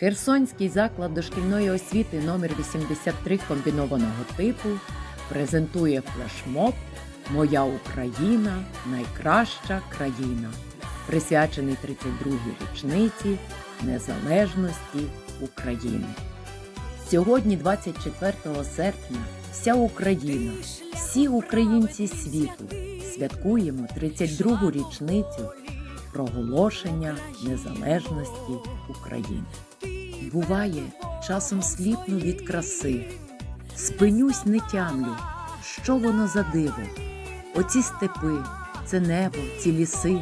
Херсонський заклад дошкільної освіти номер 83 комбінованого типу презентує флешмоб Моя Україна найкраща країна, присвячений 32-й річниці Незалежності України. Сьогодні, 24 серпня, вся Україна, всі українці світу святкуємо 32-гу річницю проголошення незалежності України. Буває, часом сліпну від краси, спинюсь, не тямлю, що воно за диво. Оці степи, це небо, ці ліси,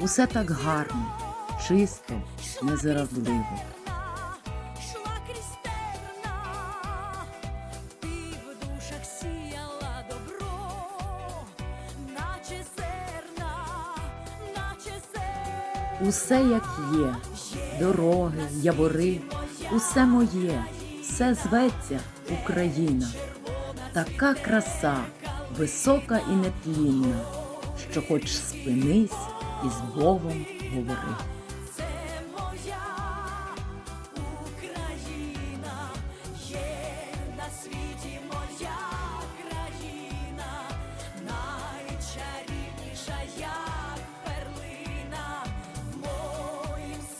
усе так гарно, чисто, незаразливо. Усе як є, дороги, явори, усе моє, все зветься Україна. Така краса, висока і нетлінна, що хоч спинись і з Богом говори.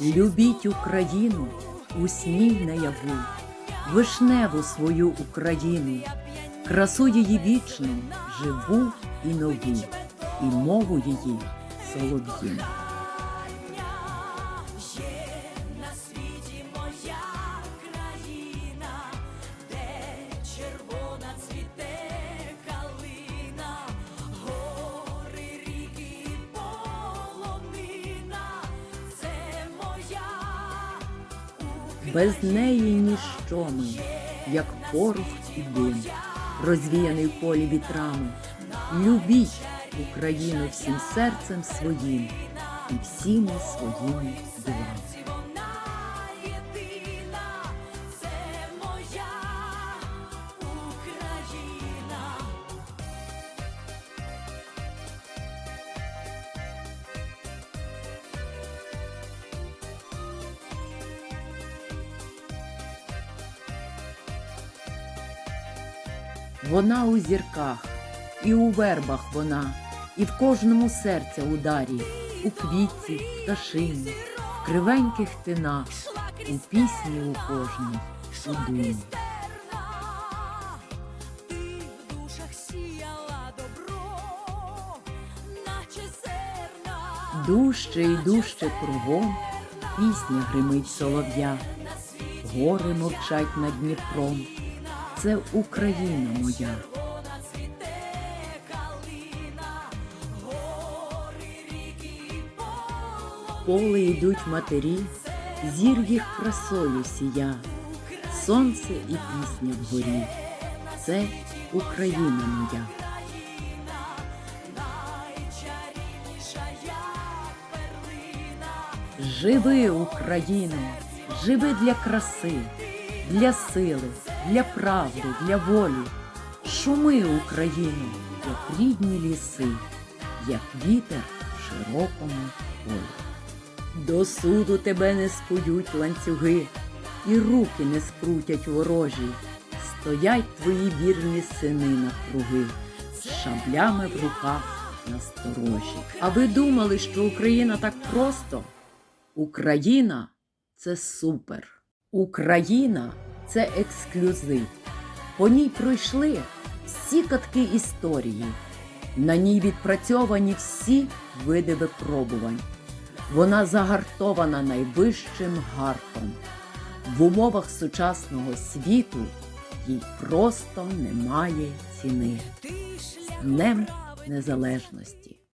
Любіть Україну у сні наяву, вишневу свою Україну, красу її вічну, живу і нову, і мову її солов'їну. Без неї ніщо ми, як порох і дим, розвіяний в полі вітрами. Любіть Україну всім серцем своїм і всіми своїми ділами. Вона у зірках, і у вербах вона, і в кожному серця ударі, у квітці, пташині, в кривеньких тинах, у пісні у кожній, у думі. Дужче і дужче кругом пісня гримить солов'я, гори мовчать над Дніпром. Це Україна моя. Поле йдуть матері, зір їх красою сія, сонце і пісня вгорі. Це Україна моя. Живи, Україно, живи для краси, для сили, для правди, для волі. Шуми, Україно, як рідні ліси, як вітер в широкому полі. До суду тебе не скують ланцюги, і руки не скрутять ворожі. Стоять твої вірні сини навкруги, з шаблями в руках насторожі. А ви думали, що Україна так просто? Україна це супер. Україна це ексклюзив. По ній пройшли всі катки історії. На ній відпрацьовані всі види випробувань. Вона загартована найвищим гартом. В умовах сучасного світу їй просто немає ціни. З Днем Незалежності.